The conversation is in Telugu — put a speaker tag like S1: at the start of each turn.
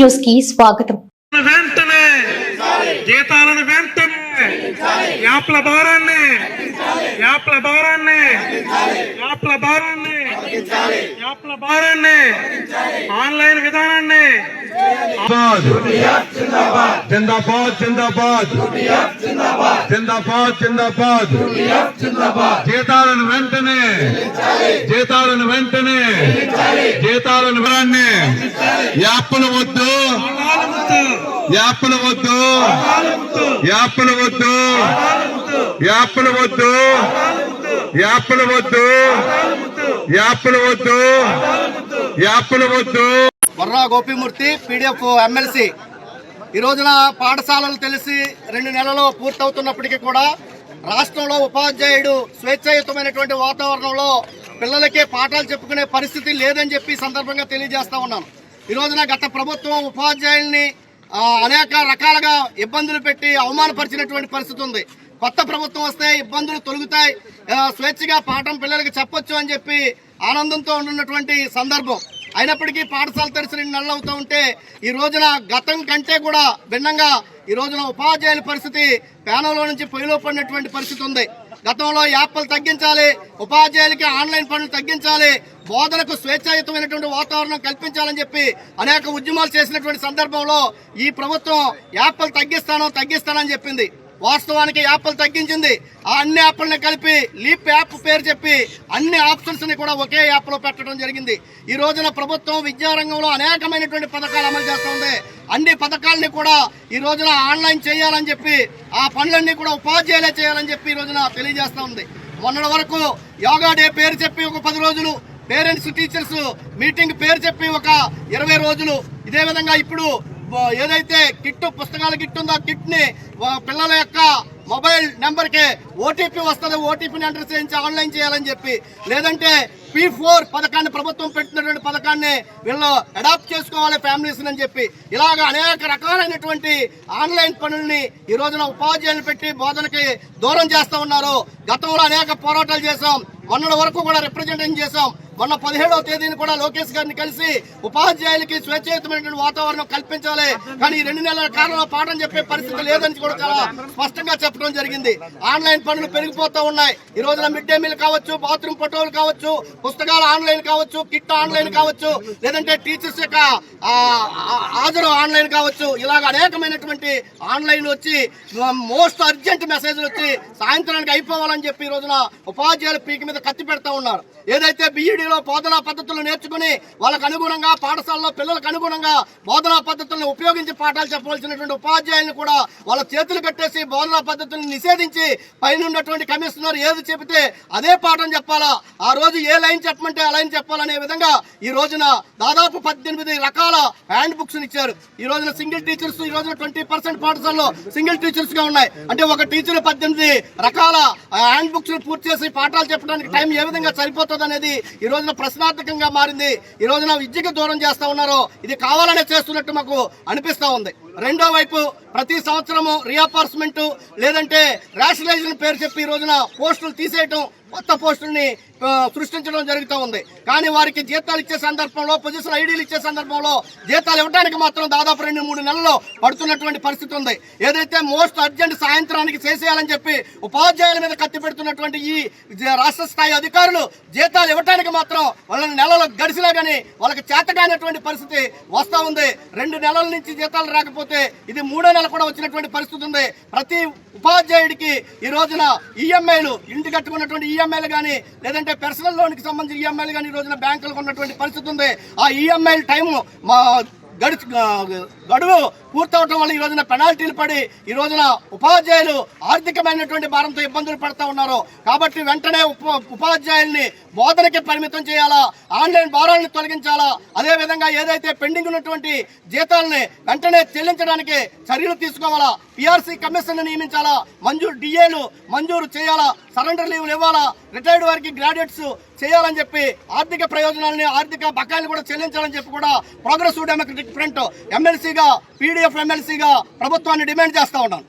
S1: న్యూస్కి స్వాగతం
S2: వెంటనే జీతాలను వెంటనే యాప్ల భారాన్ని యాప్ల భారాన్ని యాప్ల భారాన్ని యాప్ల భారాన్ని ఆన్లైన్ విధానాన్ని
S3: జిందాబాద్. జిందాబాద్ జిందాబాద్. జిందాబాద్ జీతాలను వెంటనే జీతాలను వెంటనే జీతాలను వెంటనే. యాప్లు వద్దు. యాప్లు వద్దు. యాప్లు వద్దు. యాప్లు వద్దు. యాప్లు వద్దు. యాప్లు వద్దు. యాప్లు వద్దు.
S4: Varra Gopimurthy PDF MLC. ఈ రోజున పాఠశాలలు తెలిసి రెండు నెలలు పూర్తవుతున్నప్పటికీ కూడా రాష్ట్రంలో ఉపాధ్యాయుడు స్వేచ్ఛాయుతమైనటువంటి వాతావరణంలో పిల్లలకి పాఠాలు చెప్పుకునే పరిస్థితి లేదని చెప్పి సందర్భంగా తెలియజేస్తా ఉన్నాను. ఈ రోజున గత ప్రభుత్వం ఉపాధ్యాయుల్ని అనేక రకాలుగా ఇబ్బందులు పెట్టి అవమానపరిచినటువంటి పరిస్థితి ఉంది. కొత్త ప్రభుత్వం వస్తే ఇబ్బందులు తొలుగుతాయి. స్వేచ్ఛగా పాఠం పిల్లలకి చెప్పొచ్చు అని చెప్పి ఆనందంతో ఉన్నటువంటి సందర్భం. అయినప్పటికీ పాఠశాల తెరిచిన రెండు ఉంటే ఈ రోజున గతం కంటే కూడా భిన్నంగా ఈ రోజున ఉపాధ్యాయుల పరిస్థితి పేనంలో నుంచి పొయ్యిలో పడినటువంటి పరిస్థితి ఉంది. గతంలో యాప్లు తగ్గించాలి ఉపాధ్యాయులకి ఆన్లైన్ పనులు తగ్గించాలి బోధనకు స్వేచ్ఛాయుతమైనటువంటి వాతావరణం కల్పించాలని చెప్పి అనేక ఉద్యమాలు చేసినటువంటి సందర్భంలో ఈ ప్రభుత్వం యాప్లు తగ్గిస్తాను తగ్గిస్తానని చెప్పింది. వాస్తవానికి యాప్లు తగ్గించింది. ఆ అన్ని యాప్లని కలిపి లీప్ యాప్ పేరు చెప్పి అన్ని ఆప్షన్స్ని కూడా ఒకే యాప్లో పెట్టడం జరిగింది. ఈ రోజున ప్రభుత్వం విద్యారంగంలో అనేకమైనటువంటి పథకాలు అమలు చేస్తుంది అన్ని పథకాలని కూడా ఈ రోజున ఆన్లైన్ చేయాలని చెప్పి ఆ పనులన్నీ కూడా ఉపాధ్యాయులే చేయాలని చెప్పి ఈ రోజున తెలియజేస్తూ ఉంది. మొన్నటి వరకు యోగా డే పేరు చెప్పి ఒక పది రోజులు పేరెంట్స్ టీచర్స్ మీటింగ్ పేరు చెప్పి ఒక ఇరవై రోజులు. ఇదే విధంగా ఇప్పుడు ఏదైతే కిట్ పుస్తకాల కిట్ ఉందో కిట్ని పిల్లల యొక్క మొబైల్ నెంబర్కి ఓటీపీ వస్తుంది ఓటీపీని ఎంటర్ చేయించి ఆన్లైన్ చేయాలని చెప్పి. లేదంటే పీ ఫోర్ పథకాన్ని ప్రభుత్వం పెట్టినటువంటి పథకాన్ని వీళ్ళు అడాప్ట్ చేసుకోవాలి ఫ్యామిలీస్ అని చెప్పి. ఇలాగ అనేక రకాలైనటువంటి ఆన్లైన్ పనుల్ని ఈ రోజున ఉపాధ్యాయులు పెట్టి బోధనకి దూరం చేస్తూ ఉన్నారు. గతంలో అనేక పోరాటాలు చేశాం. మొన్నటి వరకు కూడా రిప్రజెంటేషన్ చేశాం. మొన్న పదిహేడవ తేదీని కూడా లోకేష్ గారిని కలిసి ఉపాధ్యాయులకి స్వేచ్ఛాయుతమైనటువంటి వాతావరణం కల్పించాలి. కానీ ఈ రెండు నెలల కాలంలో పాఠం చెప్పే పరిస్థితి లేదని కూడా చాలా స్పష్టంగా చెప్పడం జరిగింది. ఆన్లైన్ పనులు పెరిగిపోతూ ఉన్నాయి. ఈ రోజున మిడ్ డే మీల్ కావచ్చు బాత్రూమ్ ఫోటోలు కావచ్చు పుస్తకాలు ఆన్లైన్ కావచ్చు కిట్ ఆన్లైన్ కావచ్చు లేదంటే టీచర్స్ యొక్క హాజరు ఆన్లైన్ కావచ్చు. ఇలాగ అనేకమైనటువంటి ఆన్లైన్ వచ్చి మోస్ట్ అర్జెంట్ మెసేజ్లు వచ్చి సాయంత్రానికి అయిపోవాలని చెప్పి ఈ రోజున ఉపాధ్యాయులు పీకి మీద కత్తి పెడతా ఉన్నారు. ఏదైతే బీఈడీ బీఈడీలో బోధనా పద్ధతులు నేర్చుకుని వాళ్ళకు అనుగుణంగా పాఠశాలలో పిల్లలకు అనుగుణంగా బోధనా పద్ధతులను ఉపయోగించి పాఠాలు చెప్పవలసినటువంటి ఉపాధ్యాయులను కూడా వాళ్ళ చేతులు కట్టేసి బోధనా పద్ధతులను నిషేధించి పైన ఉన్నటువంటి కమిషనర్ ఏది చెబితే అదే పాఠం చెప్పాలా? ఆ రోజు ఏ లైన్ చెప్పమంటే ఆ లైన్ చెప్పాలనే విధంగా ఈ రోజున దాదాపు పద్దెనిమిది రకాల హ్యాండ్ బుక్స్ ఇచ్చారు. ఈ రోజున సింగిల్ టీచర్స్ ఈ రోజున ట్వంటీ పర్సెంట్ పాఠశాలలో సింగిల్ టీచర్స్గా ఉన్నాయి. అంటే ఒక టీచర్ పద్దెనిమిది రకాల హ్యాండ్ బుక్స్ పూర్తి చేసి పాఠాలు చెప్పడానికి టైం ఏ విధంగా సరిపోతుంది అనేది ఈ రోజున ప్రశ్నార్థకంగా మారింది. ఈ రోజున విద్యకు దూరం చేస్తా ఉన్నారు ఇది కావాలనే చేస్తున్నట్టు మాకు అనిపిస్తా ఉంది. రెండో వైపు ప్రతి సంవత్సరము రియాపార్స్మెంట్ లేదంటే రేషనలైజేషన్ పేరు చెప్పి ఈ రోజున పోస్టులు తీసేయటం కొత్త పోస్టుల్ని సృష్టించడం జరుగుతూ ఉంది. కానీ వారికి జీతాలు ఇచ్చే సందర్భంలో పొజిషన్ ఐడీలు ఇచ్చే సందర్భంలో జీతాలు ఇవ్వడానికి మాత్రం దాదాపు రెండు మూడు నెలల్లో పడుతున్నటువంటి పరిస్థితి ఉంది. ఏదైతే మోస్ట్ అర్జెంట్ సాయంత్రానికి చేసేయాలని చెప్పి ఉపాధ్యాయుల మీద కత్తి పెడుతున్నటువంటి ఈ రాష్ట్ర స్థాయి అధికారులు జీతాలు ఇవ్వడానికి మాత్రం వాళ్ళని నెలలు గడిచినా కానీ వాళ్ళకి చేతకానటువంటి పరిస్థితి వస్తూ ఉంది. రెండు నెలల నుంచి జీతాలు రాకపోతే ఇది మూడో నెల కూడా వచ్చినటువంటి పరిస్థితి ఉంది. ప్రతి ఉపాధ్యాయుడికి ఈ రోజున ఈఎంఐలు ఇంటి కట్టుకున్నటువంటి ఈఎంఐలు కానీ లేదంటే పర్సనల్ లోన్కి సంబంధించిన ఈఎంఐలు కానీ ఈ రోజున బ్యాంకులకు ఉన్నటువంటి పరిస్థితి ఉంది. ఆ ఈఎంఐల టైం మా గడుచు గడువు పూర్తవటం వల్ల ఈ రోజున పెనాల్టీలు పడి ఈ రోజున ఉపాధ్యాయులు ఆర్థికమైనటువంటి భారంతో ఇబ్బందులు పడుతూ ఉన్నారు. కాబట్టి వెంటనే ఉప ఉపాధ్యాయుల్ని బోధనకి పరిమితం చేయాలా? ఆన్లైన్ భారాలను తొలగించాలా? అదేవిధంగా ఏదైతే పెండింగ్ ఉన్నటువంటి జీతాలని వెంటనే చెల్లించడానికి చర్యలు తీసుకోవాలా? పిఆర్సీ కమిషన్ నియమించాలా? మంజూరు డిఏలు మంజూరు చేయాలా? సరెండర్ లీవ్లు ఇవ్వాలా? రిటైర్డ్ వారికి గ్రాడ్యుయేట్స్ చేయాలని చెప్పి ఆర్థిక ప్రయోజనాలని ఆర్థిక బకాయిలు కూడా చెల్లించాలని చెప్పి కూడా ప్రోగ్రెసివ్ డెమోక్రటిక్ ఫ్రంట్ ఎమ్మెల్సీగా పీడీ పీడీఎఫ్ ఎమ్మెల్సీగా ప్రభుత్వాన్ని డిమాండ్ చేస్తా ఉన్నాను